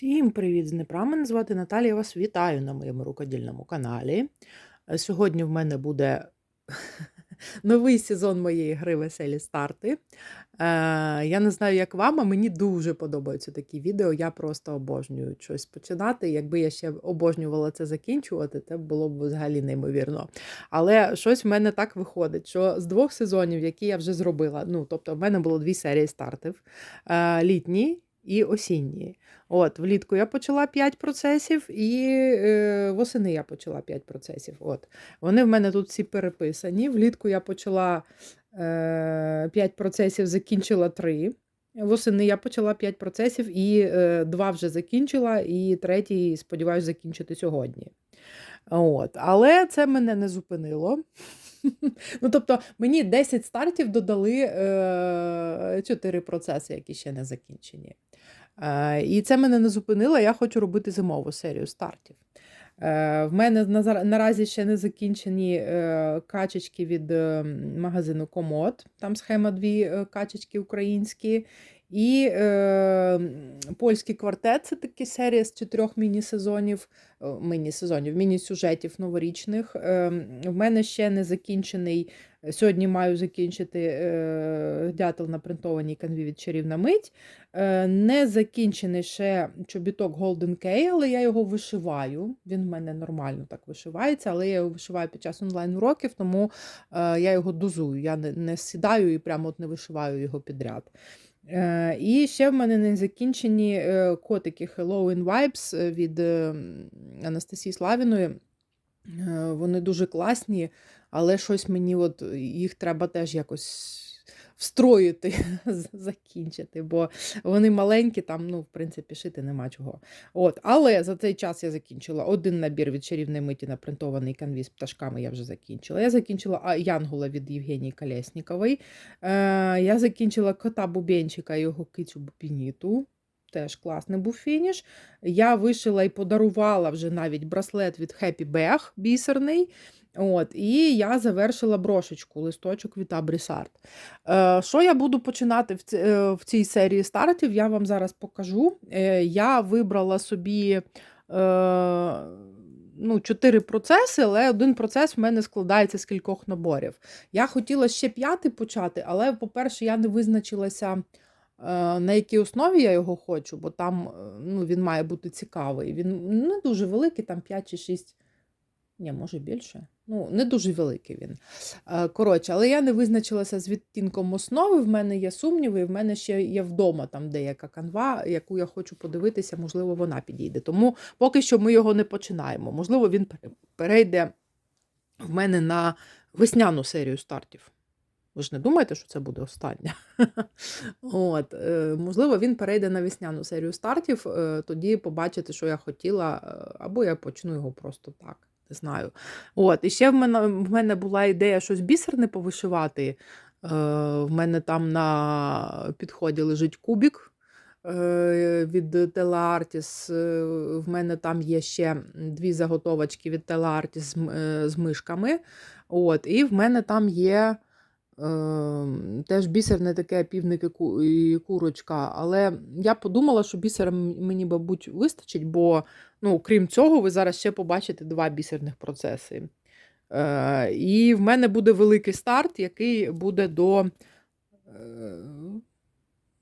Всім привіт з Дніпра. Мене звати Наталія. Вас вітаю на моєму рукодільному каналі. Е, Сьогодні в мене буде новий сезон моєї гри Веселі старти. Е, Я не знаю, як вам, а мені дуже подобаються такі відео. Я просто обожнюю щось починати. Якби я ще обожнювала це закінчувати, це було б взагалі неймовірно. Але щось в мене так виходить, що з двох сезонів, які я вже зробила, ну тобто, в мене було дві серії стартів: е, літній і осінній. От, влітку я почала 5 процесів, і е, восени я почала 5 процесів. От. Вони в мене тут всі переписані. Влітку я почала е, 5 процесів, закінчила 3. Восени я почала 5 процесів і е, 2 вже закінчила, і третій, сподіваюся, закінчити сьогодні. От. Але це мене не зупинило. Ну, тобто, мені 10 стартів додали е, 4 процеси, які ще не закінчені. Е, І це мене не зупинило. Я хочу робити зимову серію стартів. Е, В мене наразі ще не закінчені е, качечки від е, магазину Комод. Там схема дві качечки українські. І е, польський квартет це такі серія з чотирьох міні-сезонів, е, міні-сезонів, міні-сюжетів новорічних. Е, в мене ще не закінчений. Сьогодні маю закінчити е, дятел на принтованій канві від чарівна мить. Е, не закінчений ще чобіток Golden Key, але я його вишиваю. Він в мене нормально так вишивається, але я його вишиваю під час онлайн-уроків, тому е, я його дозую. Я не, не сідаю і прямо от не вишиваю його підряд. Е, і ще в мене не закінчені котики котики Halloween Vibes е, від е, Анастасії Славіної. Е, Вони дуже класні, але щось мені от їх треба теж якось встроїти, закінчити, бо вони маленькі, там, ну, в принципі, шити нема чого. От, але за цей час я закінчила один набір від чарівної миті на принтований канві пташками. Я вже закінчила. Я закінчила а, Янгола від Євгенії Колєснікової. Е, я закінчила кота Бубенчика і його кицю Бубініту. Теж класний був фініш. Я вишила і подарувала вже навіть браслет від Happy Bag бісерний. От, і я завершила брошечку, листочок від Абрісарт. Е, що я буду починати в, ці- е, в цій серії стартів, я вам зараз покажу. Е, я вибрала собі е, ну, чотири процеси, але один процес в мене складається з кількох наборів. Я хотіла ще п'ятий почати, але, по-перше, я не визначилася. е, На якій основі я його хочу, бо там е, ну, він має бути цікавий. Він не дуже великий, там 5 чи 6, ні, може більше. Ну, не дуже великий він. Е, Коротше, але я не визначилася з відтінком основи. В мене є сумніви, і в мене ще є вдома там деяка канва, яку я хочу подивитися, можливо, вона підійде. Тому поки що ми його не починаємо. Можливо, він перейде в мене на весняну серію стартів. Ви ж не думаєте, що це буде остання? От, е, можливо, він перейде на весняну серію стартів, е, тоді побачите, що я хотіла, або я почну його просто так. Не знаю. От, і ще в мене, в мене була ідея щось бісерне повишивати. Е, в мене там на підході лежить кубік е, від. Е, В мене там є ще дві заготовочки від Телеартіс з, е, з мишками. От, і в мене там є. Ем, Теж бісерне таке півник і курочка. Але я подумала, що бісера мені, мабуть, вистачить, бо, ну, крім цього, ви зараз ще побачите два бісерних процеси. Е, і в мене буде великий старт, який буде до, е,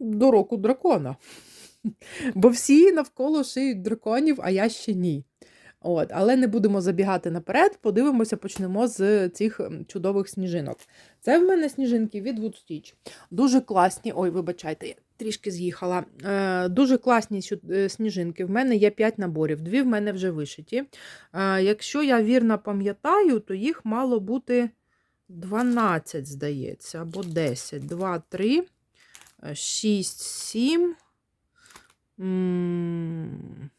до року дракона. Бо всі навколо шиють драконів, а я ще ні. От, але не будемо забігати наперед, подивимося, почнемо з цих чудових сніжинок. Це в мене сніжинки від Woodstitch. Дуже класні. Ой, вибачайте, я трішки з'їхала. Е, дуже класні е, сніжинки. В мене є 5 наборів, дві в мене вже вишиті. Е, якщо я вірно пам'ятаю, то їх мало бути 12, здається, або 10. 2, 3, 6, 7. М,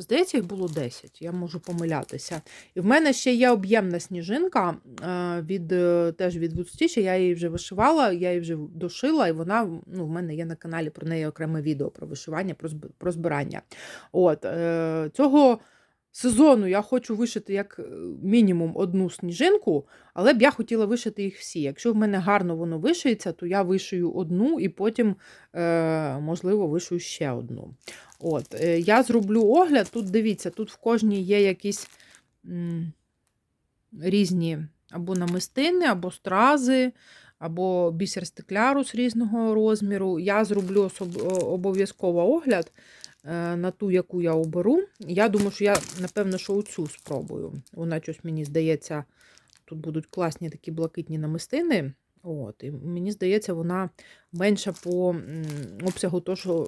Здається, їх було 10, я можу помилятися. І в мене ще є об'ємна сніжинка е, від, е, теж від Вудстіча, я її вже вишивала, я її вже дошила, і вона ну, в мене є на каналі про неї окреме відео про вишивання, про, збирання. От, е, цього сезону я хочу вишити як е, мінімум одну сніжинку, але б я хотіла вишити їх всі. Якщо в мене гарно воно вишиється, то я вишию одну і потім, е, можливо, вишию ще одну. От, е, Я зроблю огляд. Тут дивіться, тут в кожній є якісь різні або намистини, або стрази, або бісер стеклярус різного розміру. Я зроблю обов'язково огляд е, на ту, яку я оберу. Я думаю, що я, напевно, що оцю спробую. Вона щось мені здається, тут будуть класні такі блакитні намистини. От, і мені здається, вона менша по обсягу того, що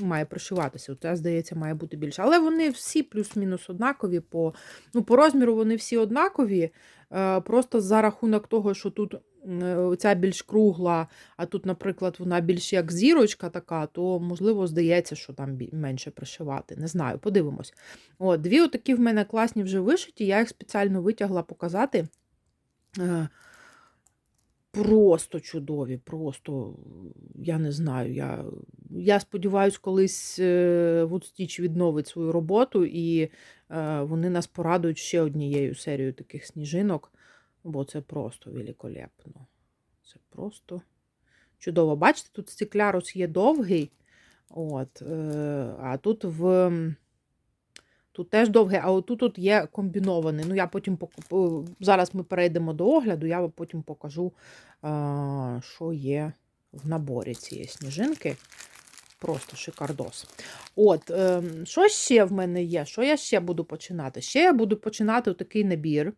має пришиватися. Оця, здається, має бути більше. Але вони всі плюс-мінус однакові. По, ну, по розміру вони всі однакові. Е, Просто за рахунок того, що тут ця більш кругла, а тут, наприклад, вона більш як зірочка така, то, можливо, здається, що там менше пришивати. Не знаю, подивимось. От, дві отакі в мене класні вже вишиті, я їх спеціально витягла показати. Е, Просто чудові, просто я не знаю. Я, я сподіваюся, колись е, Woodstitch відновить свою роботу і е, вони нас порадують ще однією серією таких сніжинок, бо це просто великолепно. Це просто чудово. Бачите, тут стеклярус є довгий, от, е, а тут в. Тут теж довге, а отут тут є комбінований. Ну, я потім пок- зараз ми перейдемо до огляду, я потім покажу, що є в наборі цієї сніжинки. Просто шикардос. От, ем, що ще в мене є? Що я ще буду починати? Ще я буду починати такий набір.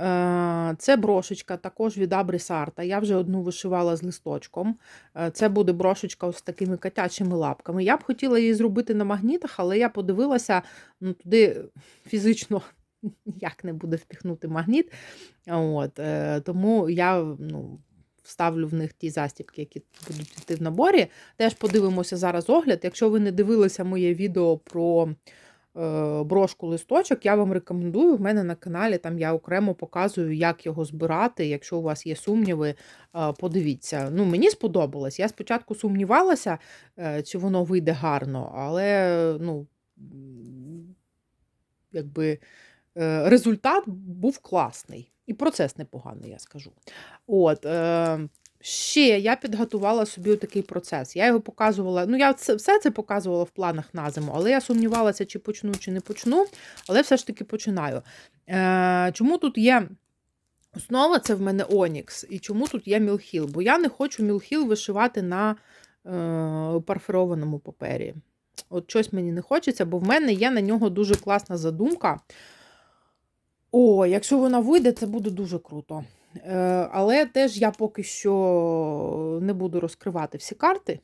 Е, Це брошечка також від Абрі Арта. Я вже одну вишивала з листочком. Е, Це буде брошечка з такими котячими лапками. Я б хотіла її зробити на магнітах, але я подивилася, ну, туди фізично ніяк не буде впіхнути магніт. От, е, Тому я ну, вставлю в них ті застібки, які будуть йти в наборі. Теж подивимося зараз огляд. Якщо ви не дивилися моє відео про брошку листочок, я вам рекомендую. В мене на каналі там я окремо показую, як його збирати. Якщо у вас є сумніви, е, подивіться. Ну, Мені сподобалось. Я спочатку сумнівалася, е, чи воно вийде гарно, але ну, якби е, результат був класний. І процес непоганий, я скажу. От, е, ще я підготувала собі такий процес. Я його показувала. Ну, я це, все це показувала в планах на зиму, але я сумнівалася, чи почну, чи не почну, але все ж таки починаю. Е, чому тут є. Основа це в мене Онікс. І чому тут є Мілхіл? Бо я не хочу Мілхіл вишивати на е, парферованому папері. От щось мені не хочеться, бо в мене є на нього дуже класна задумка. О, якщо вона вийде, це буде дуже круто. Е, але теж я поки що не буду розкривати всі карти.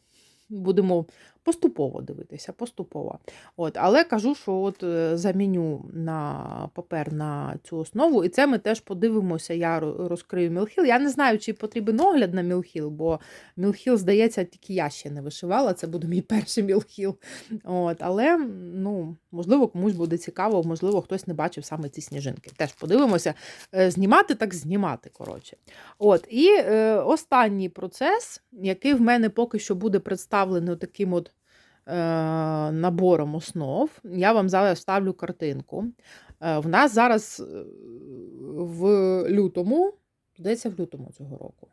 Будемо поступово дивитися, поступово. От, але кажу, що от е, заміню на папер на цю основу, і це ми теж подивимося. Я розкрию Мілхіл. Я не знаю, чи потрібен огляд на Мілхіл, бо Мілхіл, здається, тільки я ще не вишивала. Це буде мій перший Мілхіл. От, але ну, можливо, комусь буде цікаво, можливо, хтось не бачив саме ці сніжинки. Теж подивимося. Е, Знімати так знімати. коротше. От, і е, останній процес, який в мене поки що буде представлений таким от набором основ. Я вам зараз ставлю картинку. Е, в нас зараз е, в лютому, здається, в лютому цього року.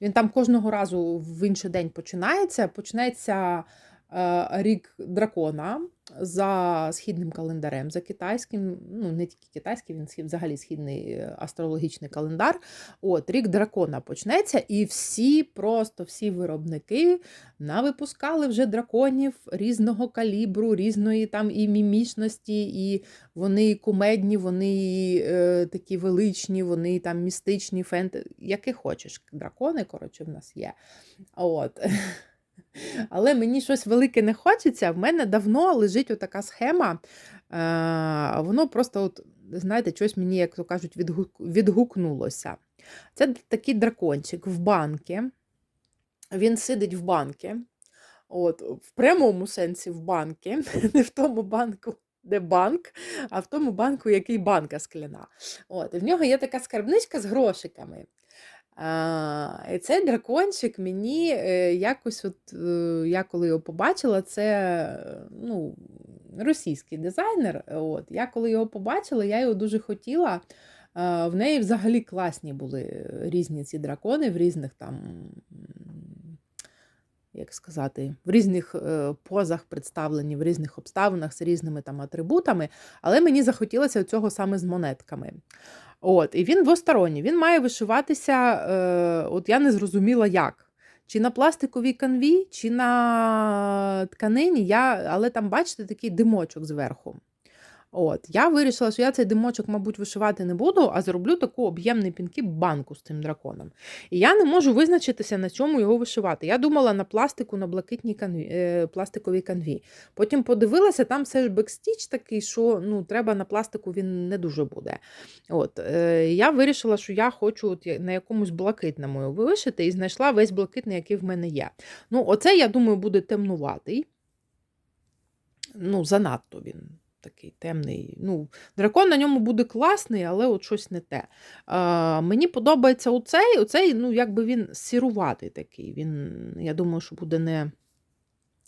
Він там кожного разу в інший день починається. Е, рік дракона за східним календарем, за китайським, ну не тільки китайський, він взагалі східний е, астрологічний календар. От, рік дракона почнеться, і всі, просто всі виробники навипускали вже драконів різного калібру, різної там і мімічності, і вони кумедні, вони е, такі величні, вони там містичні, фенти, які хочеш. Дракони, коротше, в нас є. От. Але мені щось велике не хочеться. В мене давно лежить отака схема. Е, воно просто, от, знаєте, щось мені, як то кажуть, відгукнулося. Це такий дракончик в банки. Він сидить в банки. От, в прямому сенсі в банки, не в тому банку, де банк, а в тому банку, який банка скляна. От, і в нього є така скарбничка з грошиками. А, і цей дракончик мені е, якось, от, е, я коли його побачила, це ну, російський дизайнер. От, я коли його побачила, я його дуже хотіла. В неї взагалі класні були різні ці дракони в різних там як сказати, в різних е, позах представлені, в різних обставинах з різними там атрибутами, але мені захотілося цього саме з монетками. От, І він двосторонній. Він має вишиватися, е, от я не зрозуміла як. Чи на пластиковій канві, чи на тканині, я, але там, бачите, такий димочок зверху. От, Я вирішила, що я цей димочок, мабуть, вишивати не буду, а зроблю таку об'ємний пінкіп банку з цим драконом. І я не можу визначитися, на чому його вишивати. Я думала на пластику, на блакитній канві, е, пластиковій канві. Потім подивилася, там все ж бекстіч такий, що ну, треба на пластику він не дуже буде. От, е, Я вирішила, що я хочу от, на якомусь блакитному його вишити, і знайшла весь блакитний, який в мене є. Ну, Оце, я думаю, буде темнуватий. Ну, занадто він такий темний. Ну, Дракон на ньому буде класний, але от щось не те. А, Мені подобається оцей, оцей, ну, якби він сіруватий такий. Він, Я думаю, що буде не.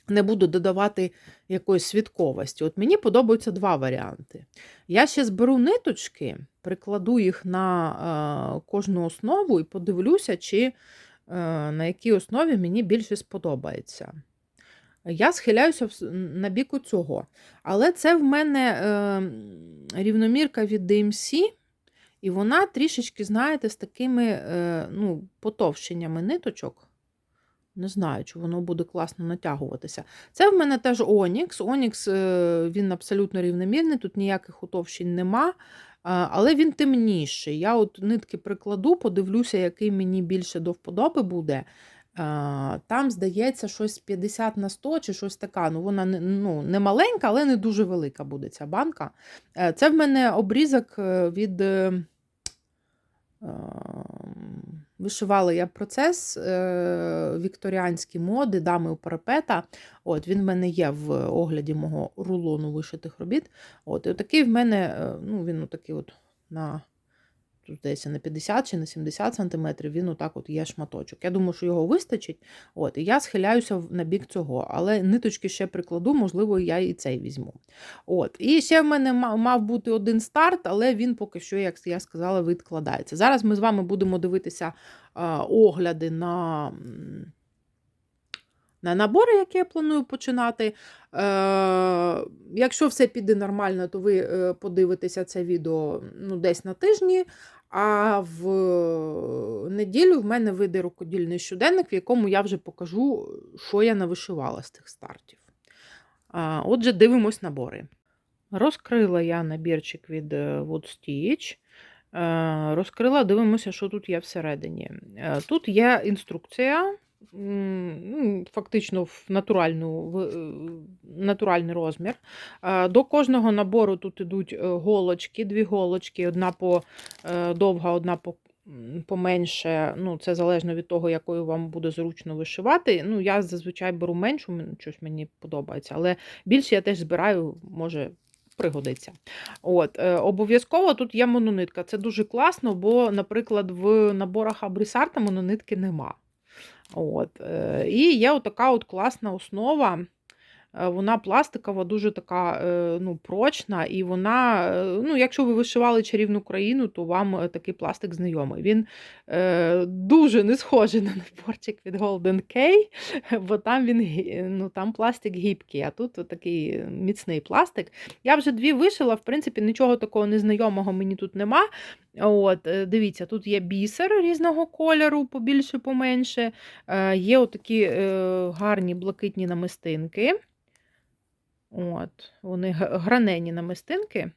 Не буду додавати якоїсь свідковості. От мені подобаються два варіанти. Я ще зберу ниточки, прикладу їх на е, кожну основу і подивлюся, чи е, на якій основі мені більше сподобається. Я схиляюся на бік цього. Але це в мене е, рівномірка від DMC, і вона трішечки, знаєте, з такими е, ну, потовщеннями ниточок. Не знаю, чи воно буде класно натягуватися. Це в мене теж Онікс. Онікс е, він абсолютно рівномірний, тут ніяких утовщень нема, але він темніший. Я от нитки прикладу, подивлюся, який мені більше до вподоби буде. Там, здається, щось 50 на 100 чи щось таке. Ну, Вона не, ну, не маленька, але не дуже велика буде ця банка. Е, це в мене обрізок е, від. Е, вишивала я процес вікторіанські моди, дами у парапета. От, Він в мене є в огляді мого рулону вишитих робіт. От, І такий в мене, ну, він отакий от на здається, на 50 чи на 70 см він отак от є шматочок. Я думаю, що його вистачить. От, І я схиляюся на бік цього, але ниточки ще прикладу, можливо, я і цей візьму. От. І ще в мене мав бути один старт, але він поки що, як я сказала, відкладається. Зараз ми з вами будемо дивитися огляди на на набори, які я планую починати. Е, Якщо все піде нормально, то ви е, подивитеся це відео ну, десь на тижні. А в неділю в мене вийде рукодільний щоденник, в якому я вже покажу, що я навишивала з тих стартів. Отже, дивимось набори. Розкрила я набірчик від е, Wood Stitch. Е, розкрила, дивимося, що тут є всередині. Тут є інструкція фактично в натуральну, в е, натуральний розмір. До кожного набору тут йдуть е, голочки, дві голочки, одна по е, довга, одна по. Поменше, ну, це залежно від того, якою вам буде зручно вишивати. Ну, Я зазвичай беру меншу, щось мені подобається, але більше я теж збираю, може пригодиться. От, е, Обов'язково тут є мононитка. Це дуже класно, бо, наприклад, в наборах Абрісарта мононитки нема. От. І є отака от класна основа. Е, вона пластикова, дуже така е, ну, прочна, і вона, ну, якщо ви вишивали чарівну країну, то вам такий пластик знайомий. Він е, дуже не схожий на наборчик від Golden K, бо там він ну, там пластик гібкий, а тут такий міцний пластик. Я вже дві вишила, в принципі, нічого такого незнайомого мені тут нема. От, е, Дивіться, тут є бісер різного кольору, побільше, поменше. Е, Є отакі е, гарні блакитні намистинки. От, Вони гранені намистинки.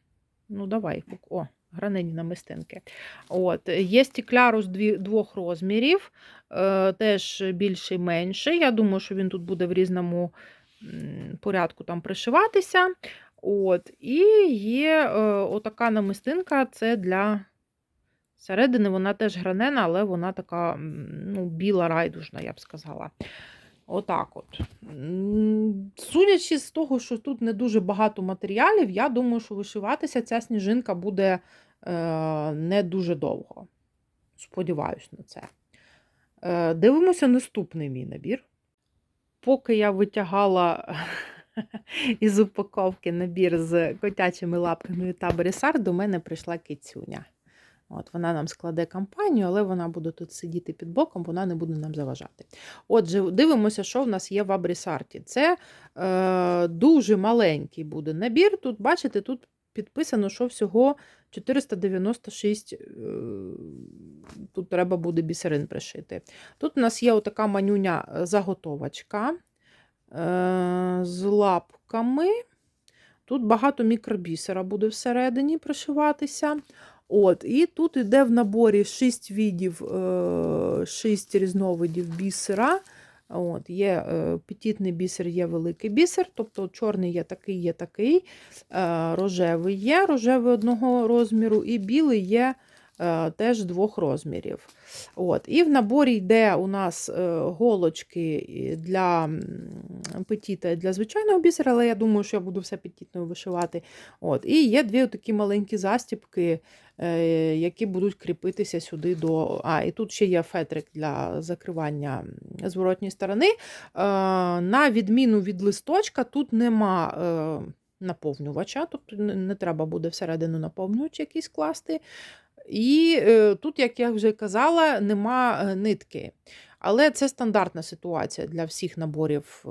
Ну, давай, о, гранені намистинки. От, Є стіклярус двох розмірів, е, теж більший менший. Я думаю, що він тут буде в різному порядку там пришиватися. От, І є е, отака намистинка це для Середини вона теж гранена, але вона така ну, біла райдужна, я б сказала. Отак от. Судячи з того, що тут не дуже багато матеріалів, я думаю, що вишиватися ця сніжинка буде е, не дуже довго. Сподіваюсь на це. Е, Дивимося наступний мій набір. Поки я витягала із упаковки набір з котячими лапками та бересар, до мене прийшла кицюня. От, Вона нам складе кампанію, але вона буде тут сидіти під боком, вона не буде нам заважати. Отже, дивимося, що в нас є в Абрісарті. Це е, дуже маленький буде набір. Тут, бачите, тут підписано, що всього 496 е, тут треба буде бісерин пришити. Тут у нас є отака манюня е, заготовочка е, з лапками. Тут багато мікробісера буде всередині пришиватися. От, І тут йде в наборі 6 видів, 6 різновидів бісера. От, Є е, петітний бісер, є великий бісер, тобто чорний є такий, є такий, е, рожевий є, рожевий одного розміру, і білий є е, теж двох розмірів. От, І в наборі йде у нас голочки для петіта і для звичайного бісера, але я думаю, що я буду все петітною вишивати. От, І є дві такі маленькі застіпки, які будуть кріпитися сюди до. А, і тут ще є фетрик для закривання зворотньої сторони. На відміну від листочка, тут нема наповнювача, тобто не треба буде всередину наповнювач якийсь класти. І е, тут, як я вже казала, нема е, нитки. Але це стандартна ситуація для всіх наборів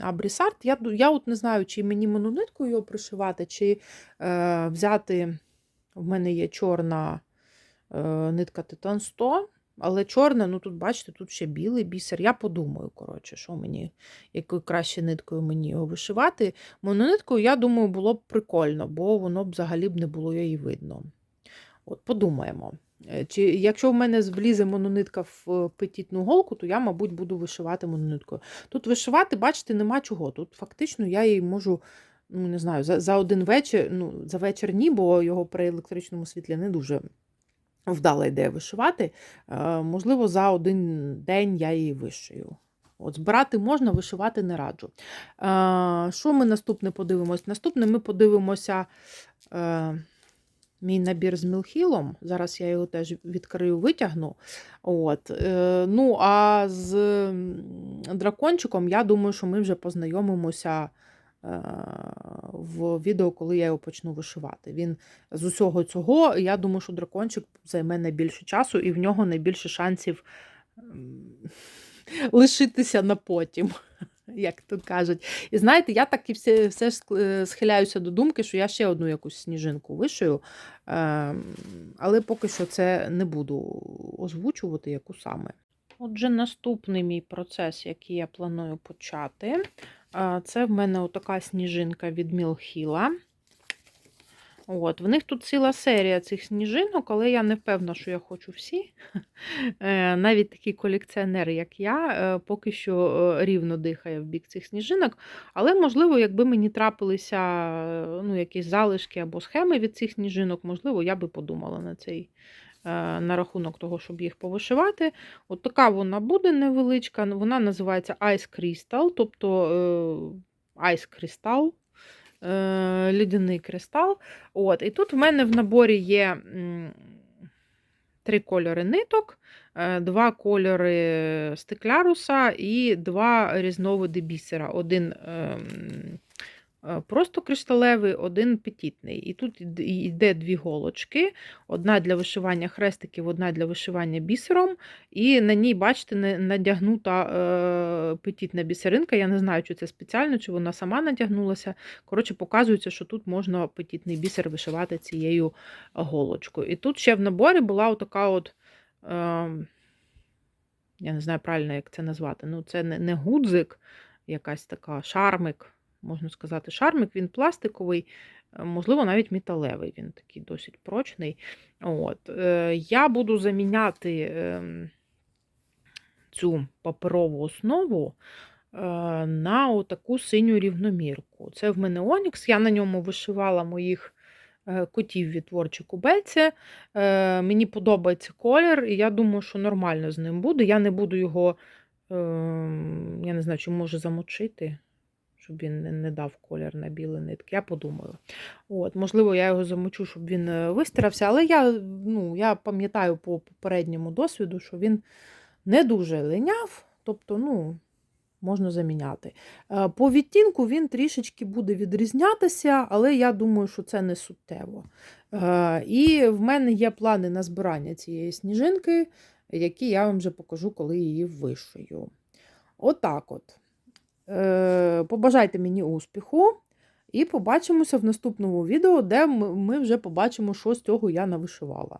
Абрісарт. Я я от не знаю, чи мені монониткою його пришивати, чи е, взяти. В мене є чорна е, нитка Титан 100, але чорна, ну тут, бачите, тут ще білий бісер. Я подумаю, коротше, що мені, якою краще ниткою мені його вишивати. Монониткою, я думаю, було б прикольно, бо воно б взагалі б не було її видно. От, Подумаємо. Е, чи Якщо в мене влізе мононитка в петітну голку, то я, мабуть, буду вишивати монониткою. Тут вишивати, бачите, нема чого. Тут фактично я її можу, ну не знаю, за за один вечір, ну, за вечір ні, бо його при електричному світлі не дуже вдала ідея вишивати. Е, можливо, за один день я її вишию. От, Збирати можна, вишивати не раджу. Е, що ми наступне подивимось? Наступне ми подивимося. Мій набір з мілхілом. Зараз я його теж відкрию, витягну. От. Е, ну, а з дракончиком, я думаю, що ми вже познайомимося е, в відео, коли я його почну вишивати. Він з усього цього, я думаю, що дракончик займе найбільше часу, і в нього найбільше шансів лишитися на потім як тут кажуть. І знаєте, я так і все все ж е, схиляюся до думки, що я ще одну якусь сніжинку вишию, ем, але поки що це не буду озвучувати, яку саме. Отже, наступний мій процес, який я планую почати, це в мене така сніжинка від Мілхіла. От, В них тут ціла серія цих сніжинок, але я не впевнена, що я хочу всі. Е, навіть такий колекціонер, як я, е, поки що е, рівно дихає в бік цих сніжинок. Але, можливо, якби мені трапилися ну, якісь залишки або схеми від цих сніжинок, можливо, я би подумала на цей. На рахунок того, щоб їх повишивати. От така вона буде невеличка, вона називається Ice Crystal, тобто Ice Crystal. Е, кристал. От, І тут в мене в наборі є три кольори ниток, е, два кольори стекляруса і два різновиди бісера. Один ем, просто кришталевий, один петітний. І тут йде дві голочки: одна для вишивання хрестиків, одна для вишивання бісером. І на ній, бачите, надягнута е, петітна бісеринка. Я не знаю, чи це спеціально, чи вона сама надягнулася. Коротше, показується, що тут можна петітний бісер вишивати цією голочкою. І тут ще в наборі була така от. Ем, я не знаю правильно, як це назвати. Ну, це не гудзик, якась така шармик можна сказати, шармик, він пластиковий, е, можливо, навіть металевий, він такий досить прочний. От. Е, я буду заміняти ем, цю паперову основу е, на таку синю рівномірку. Це в мене Онікс, я на ньому вишивала моїх. Котів від творчі кубельці. Мені подобається колір, і я думаю, що нормально з ним буде. Я не буду його, ем, я не знаю, чи можу замочити щоб він не дав колір на білі нитки. Я подумаю. От, Можливо, я його замочу, щоб він е, вистирався, але я ну, я пам'ятаю по попередньому досвіду, що він не дуже линяв. Тобто, ну, можна заміняти. Е, По відтінку він трішечки буде відрізнятися, але я думаю, що це не суттєво. Е, І в мене є плани на збирання цієї сніжинки, які я вам вже покажу, коли її вишию. Отак от. Е, Побажайте мені успіху. І побачимося в наступному відео, де ми вже побачимо, що з цього я навишивала.